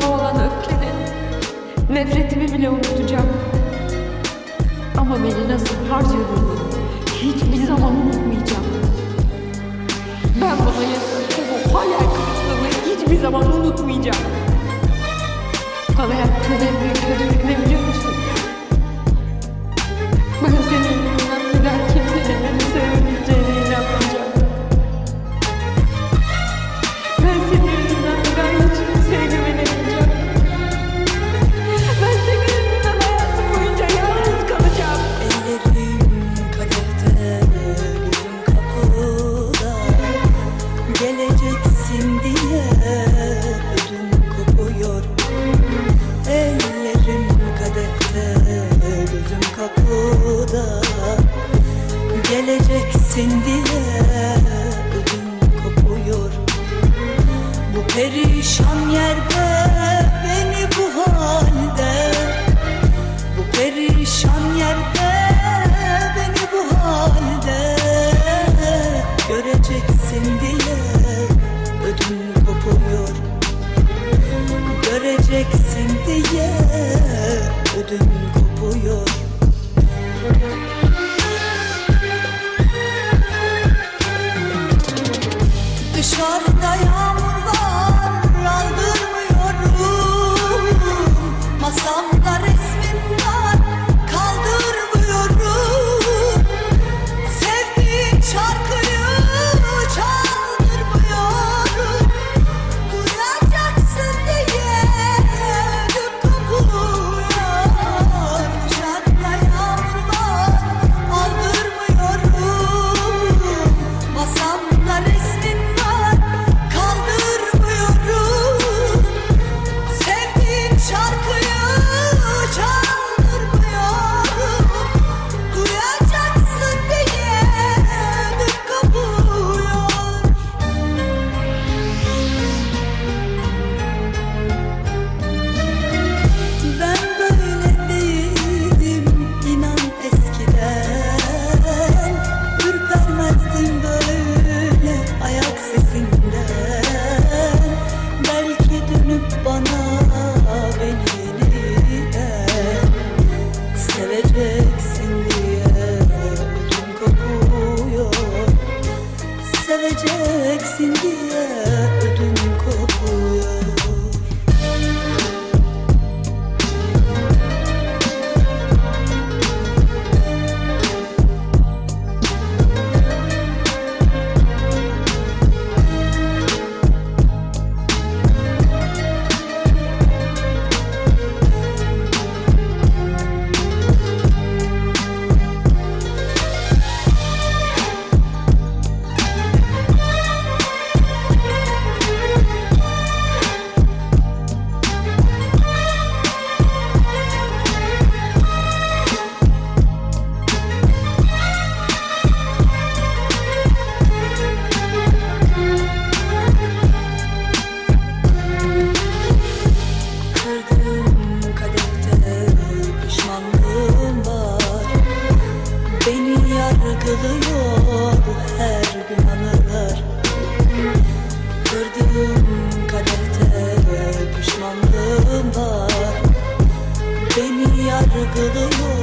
Sana olan öfkeni, nefretimi bile unutacağım. Ama beni nasıl harcadığını hiçbir zaman unutmayacağım. Ben bana yaşadığım o hayal kırıklığını hiçbir zaman unutmayacağım. Bana yaptığın en büyük kötülük ne biliyor musun? Geleceksin diye ödüm kopuyor. Bu perişan yerde beni bu halde. Bu perişan yerde beni bu halde. Göreceksin diye ödüm kopuyor. Göreceksin diye ödüm kopuyor short Seveceksin diye yargılıyor her gün anılar. Kırdığım kadehte pişmanlığım var. Beni yargılıyor